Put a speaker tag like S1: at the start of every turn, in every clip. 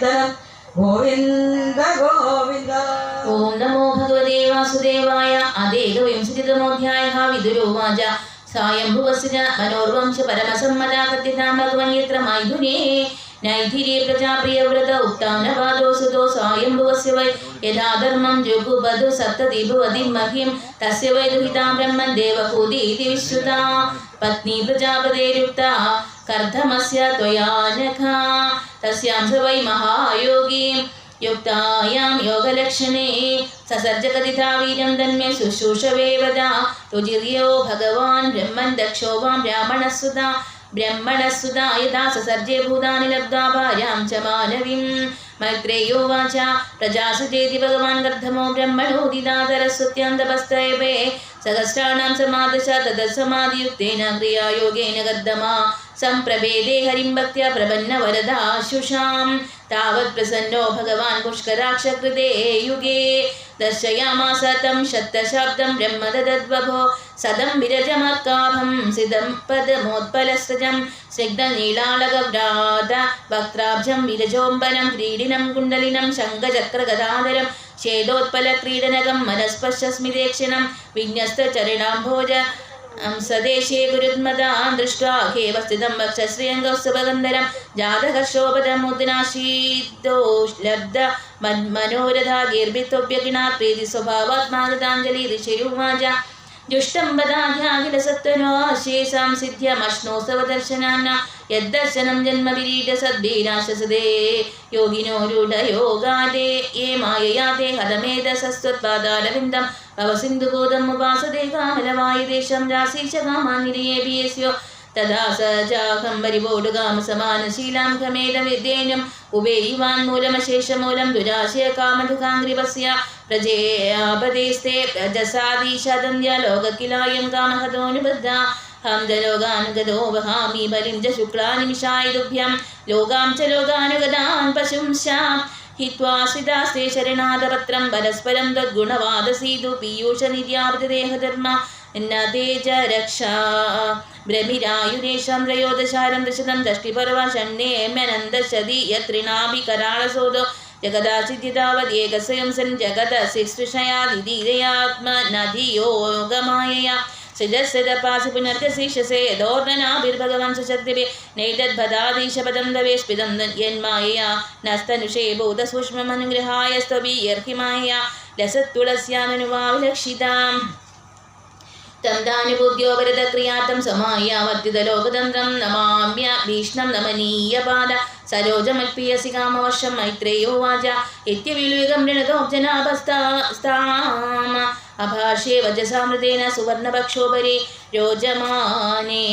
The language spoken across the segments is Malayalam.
S1: कीर्तनम् गोविन्द गोविन्द
S2: ॐ नमो भगवते वासुदेवाय अदेकविंशतितमोऽध्यायः विदुरोवाच सायम्भुवस्य च मनोर्वंश परमसम्मदा कथिता भगवन् यत्र मैथुने നൈഥിരേ പ്രജാപ്രിയവ്രത ഉക്താനവാദോ സുതോ സ്വായംഭുവസ്യ വൈ യഥാ ധർമ്മം ജുഗുബധു സപ്തതി ഭവതി മഹിം തസ്യ വൈ ദുഹിതാം ബ്രഹ്മൻ ദേവഹൂതി ഇതി വിശ്രുത. പത്നി പ്രജാപതേരുക്ത കർദ്ധമസ്യ ത്വയാനഘ തസ്യാം സ വൈ മഹായോഗീം. യോഗലക്ഷണേ. സസർജകഥിതാ വീര്യം തന്മേ ശുശ്രൂഷവേ വദ രുചിര്യോ ഭഗവാൻ ബ്രഹ്മൻ ദക്ഷോ വാം ബ്രാഹ്മണസുത ബ്രഹ്മണസുത യഥാ സസർജേ ഭൂതാനി ലബ്ധാ ഭാര്യാം ച മാനവിം മൈത്രേയോ വാച. പ്രജാസുചേതി ഭഗവാൻ ഗർദ്ധമോ ബ്രഹ്മണോദിതാതരസ്വത്യം തപസ്തയവേ സഹസ്രാണാം സമാദശ തദസമാധിയുക്തേന ക്രിയായോഗേന ഗർദ്ധമാ. സംപ്രഭേദേ ഹരിം ഭക്ത്യ പ്രപന്ന വരദാശുഷാം. താവത് പ്രസന്നോ ഭഗവാൻ പുഷ്കരാക്ഷകൃതേ യുഗേ. ദർശയാമാസ തം ശബ്ദം ബ്രഹ്മ ദദ്വഭോ സദം വിരജമർക്കാഭം സിദം പദമോത്പലസ്രജം. സ്നിഗ്ധനീളാളകവ്രാത വക്രാബ്ജം വിരജോംബനം ക്രീഡിനം കുണ്ടലിനം ശംഖചക്രഗദാധരം ചേതോത്പലക്രീഡനകം മനസ്പർശസ്മിതേക്ഷണം വിന്യസ്തചരണാംഭോജ സദേശേ ഗുരുത്മതാം ദൃഷ്ട്വാ ഖേവസ്ഥിതം വക്ഷശ്രിയങ്കൗസ്തഭഗന്ധരം ജാതഹർഷോപദമുദ്നാശീതോ ലബ്ധ മനോരഥാഗീർഭിത്വഭ്യഗിണാത് പ്രീതി സ്വഭാവാത്മാഗതാഞ്ജലി ഋഷിരുവാച ദുഷ്ടം വദാധ്യാഖിലസത്വനോശേഷാം സിദ്ധ്യമശ്നോസവദർശനാന്ന യദ്ദർശനം ജന്മവിരീഡ സദ്ഭീരാശസദേ യോഗിനോ രൂഢയോഗാദേ യേ മായയാദേ ഹതമേധസസ്ത്വത്പാദാരവിന്ദം ഭവസിന്ധുബോധം ഉപാസദേ കാമലവായുദേശം രാശീശകാമാനിരയേഭിയസ്യോ തഥാ സജാഹം പരിപോടുകാമസമാനശീലാം ഖമേദവിദ്യേനം ഉപേയുവാൻ മൂലമശേഷമൂലം ദുരാശയ കാമധുകാംഗ്രിപസ്യ പ്രജസാദീശദന്യ ലോകക്കിലായം കാമഹതോനുബദ്ധ. ഹം ച ലോകാനുഗതോ വഹാമി ബലിം ച ശുക്ലാനിമിഷായുഭ്യം ലോകാം ച ലോകാനുഗതാൻ പശുംശാം ഹിത്വാ ശ്രിതാസ്തേ ശരണാദപത്രം. പരസ്പരം തദ്ഗുണവാദസീതു. പീയൂഷനിര്യാവൃതദേഹധർമ്മ നതേജ രക്ഷാ ഭ്രമിരായുരേഷാം ത്രയോദശാരം ദശതം ഷഷ്ടിപർവ ഷണ്ണേമനന്ദശതി യത്രിണാഭികരാളസോദോ ജഗദാചിദ്യതാവദേകസ്വയം സൻ ജഗത ശിശ്രുഷയാദിധീരയാത്മനധിയോഗമായയാ സൃജസ്സദപാസി പുനർഗശീഷസേ യഥോർണനാഭിർഭഗവാൻ സശക്തിഭി നൈതദ്ഭദാദീശപദം ദവേഷ്പിതം യന്മായയാ നസ്തനുഷേ ഭൂതസൂക്ഷ്മമനുഗ്രഹായ സ്ത്വബീയർഹിമായ ലസത്തുളസ്യാനുവാവിലക്ഷിതാം തം സമായാവർത്തിത ലോകതന്ത്രം നമാമ്യ ഭീഷ്ണം നമനീയപാദ സരോജമൽപ്പിയസി കാമവർഷം മൈത്രേയോ വാച. ഇത്യവിലുയുഗം രണതോബ്ജനാപസ്താമ അഭാഷേ വജസാമൃതേന സുവർണഭക്ഷോപരി രോജമാനേ.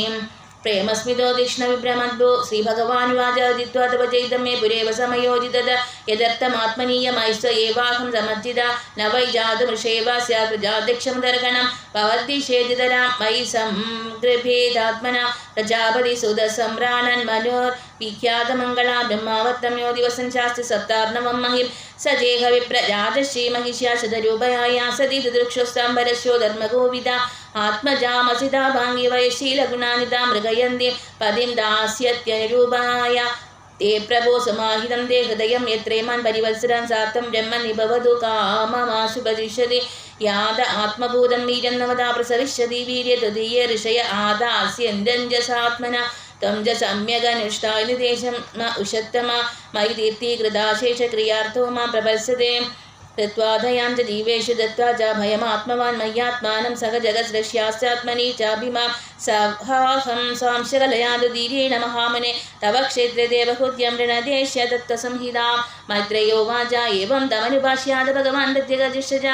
S2: പ്രേമസ്മിതോ ദക്ഷിണവിഭ്രമദ്ഭോ ശ്രീഭഗവാനുവാചാദിത്വാ തവ ചൈതന്യേ പുരേവ സമയോജിതത യദർത്ഥമാത്മനീയമൈസ്വ ഏവാഹം സമർജിത നവൈ വൈ ജാതമൃഷേവ സ്യാത് പ്രജാധ്യക്ഷം ദർഗണം ഭവദ്ദിശേജിതരാം മയി സംഗൃഭേദാത്മന പ്രജാപതി സുതസമ്രാണൻ മനോർ വിഖ്യാതമംഗള ബ്രഹ്മാവർത്തമ്യോ ദിവസം ശാസ്തി സപ്താർണവം മഹിം സജേഹ വിപ്ര രാജശ്രീ മഹിഷ്യാ ശതരൂപയായ സതി ദൃക്ഷോസ്താംബരശോ ധർമ്മഗോവിത ആത്മജാമസിതാഭാംഗി വൈശീലഗുണാനിതാ മൃഗയന്തി പതിം ദാസ്യത്യനുരൂപായ. തേ പ്രഭോ സമാഹിതം തേ ഹൃദയം യത്രേമാൻ പരിവത്സരം സാത്തം ബ്രഹ്മൻ വിഭവതു കാമമാശുപതിഷതി യാത ആത്മഭൂതം വീര്യം നവതാ പ്രസവിഷ്യതി വീര്യ തൃതീയ ഋഷയ ആദാസ്യന്തഞ്ജസാത്മന. തം ച സമ്യഗനുഷ്ഠാനുദേശം മ ഉഷത്തമ. മയി ദീപ്തീകൃതാശേഷക്രിയാർത്ഥോ മാം പ്രപശ്യതേ. कृत्वाधयां च जीवेषु दत्त्वा च भयमात्मवान् मय्यात्मानं सह जगत्स्रश्यास्यात्मनि चाभिमां सहाहं सांशकलयादुदीर्येण महामने। तव क्षेत्रे देवहूत्यं ऋणदेश्य दत्तसंहिता। मैत्रेयो वाचा एवं तमनुभाष्याद भगवान् प्रत्यगजिष्ठ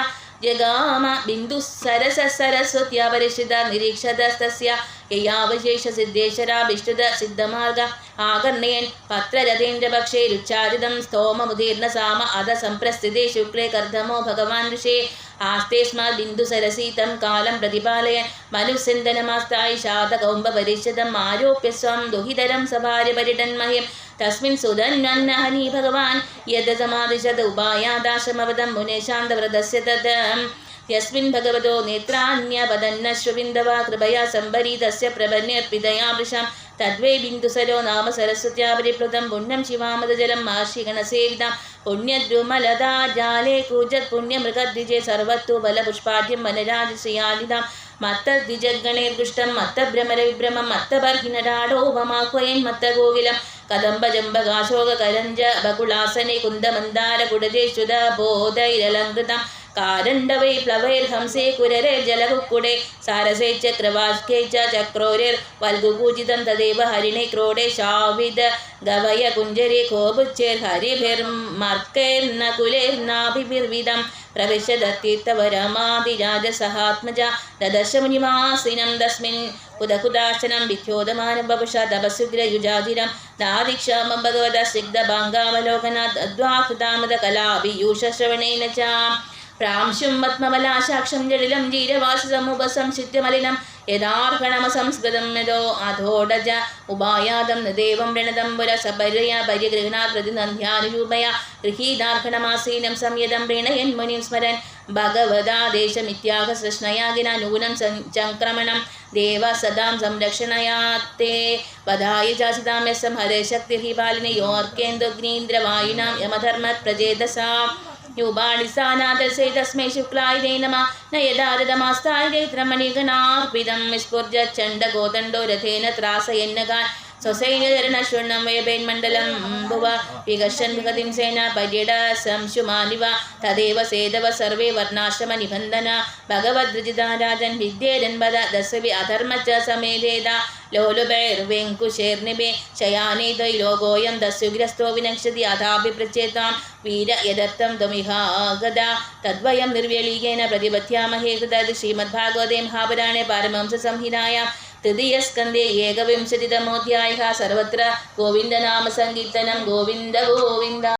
S2: जगाम बिन्दुः सरस्वत्या परिषिता निरीक्षतस्तस्य। യയാവശേഷ സിദ്ധേശ്വരാഭിഷ്ഠിത സിദ്ധമാർഗ ആകർണയൻ പത്രരഥേന്ദ്ര പക്ഷേ രുച്ചാരിതം സ്തോമമുദീർണ സാമ അധ സംപ്രസ്ഥിതി ശുക്ലേ കർദ്ധമോ ഭഗവാൻ ഋഷേ ആസ്തേസ്മാ ബിന്ദുസരസീതം കാലം പ്രതിപാലയൻ മനുസ്യന്തനമാസ്തായി ശാതകൗംബപരിശതം ആരോപ്യസ്വാം ദുഹിതരം സഭാര്യ പരിടന്മഹ്യം തസ്മിൻ സുധന്വന്നഹനി ഭഗവാൻ യദ് സമാദിശത് ഉപായാദാശമവതം മുനേശാന്തവ്രതസ്യ തത് യസ്മിൻ ഭഗവതോ നേത്രാന്യപദന്നശ്രുബിന്ദവാ കൃപയാ സംഭരീതസ്യ പ്രപന്യർപ്പിതയാമൃശാം തദ്വേ ബിന്ദുസരോ നാമ സരസ്വത്യാ പരിപ്ലുതം പുണ്യം ശിവാമൃതജലം മാഷിഗണസേവിതാം പുണ്യദ്രുമലതാജാലേ കൂജത് പുണ്യമൃഗദ്വിജേ സർവത്തു ബലപുഷ്പാഠ്യം വനരാജശ്രിയാലിതാം മത്ത ദ്വിജഗണേർദുഷ്ടം മത്ത ഭ്രമരവിഭ്രമം മത്ത ബർഹിനരാടോപമാക്വയൻ മത്ത ഗോകുലം കദംബ ജംബകാശോക കരഞ്ജ ബകുളാസനെ കുന്ദമന്ദാര കുടജേശ്വത ബോധൈരലങ്കൃതം കാരണ്ഡവൈ പ്ലവൈർഹംസേ കുരരെ ജലകുക്കുടെ സാരസേ ചക്രവാസ്കേ ചക്രോരേർ തദൈവ ഹരിണി ക്രോഡേ ശാവിത ഗവയ കുഞ്ചരി കോപുച്ചേർ ഹരിഭിർമർക്കൈർനകുലൈർനാഭിർവിധം പ്രവിശദത്തീർത്ഥവരമാതിരാജസഹാത്മജ ദദശമുനിവാസിനം തസ്മിൻ കുതകുദാശനം വിഖ്യോതമാനം ബപുഷ തപസുഗ്രയുജാതിരം നാദിക്ഷാമം ഭഗവത സിഗ്ധഭാംഗാവലോകനാത് കലാഭിയൂഷ ശ്രവണേന ച പ്രാംശും പത്മബലാശാക്ഷം ജടിലം ജീരവാസമുപസംസിത്യമലിനം യഥാർഹണമസംസ്കൃതം യഥോ അധോടജ ഉപായാദം നദേവം പ്രണതം പുര സപര്യ പരിഗൃഹണാത് പ്രതിനന്ധ്യാനുരൂപയ ഗൃഹീതാർഹണമാസീനം സംയതം പ്രീണയൻ മുനിം സ്മരൻ ഭഗവതാദേശമിത്യാഹ സൃഷ്ണയാകിന നൂനം ചംക്രമണം ദേവ സദാം സംരക്ഷണയാത്തേ വധായ ചാസിതാമ്യസം ഹരേ ശക്തി ബാലിനയോർക്കേന്ദുഗ്നീന്ദ്രവായുനാം യമധർമ്മ പ്രചേതസാം യുപാടിസ്ഥാനാദർശേ തസ്മൈ ശുക്ലായ ദേ നമ. നയദാരദമാസ്തായ ത്രമണിഗണാർപ്പിതം വിസ്ഫുർജ ചണ്ഡഗോതണ്ടോ രഥേന ത്രാസയന്നകാൻ. ശ്രീമദ്ഭാഗവതേ മഹാപുരാണേ പാരമംസ സംഹിതായാം തൃതീയസ്കന്ധേ ഏകവിംശതിതമോധ്യായ സർവത്ര ഗോവിന്ദനാമസങ്കീർത്തനം ഗോവിന്ദ ഗോവിന്ദ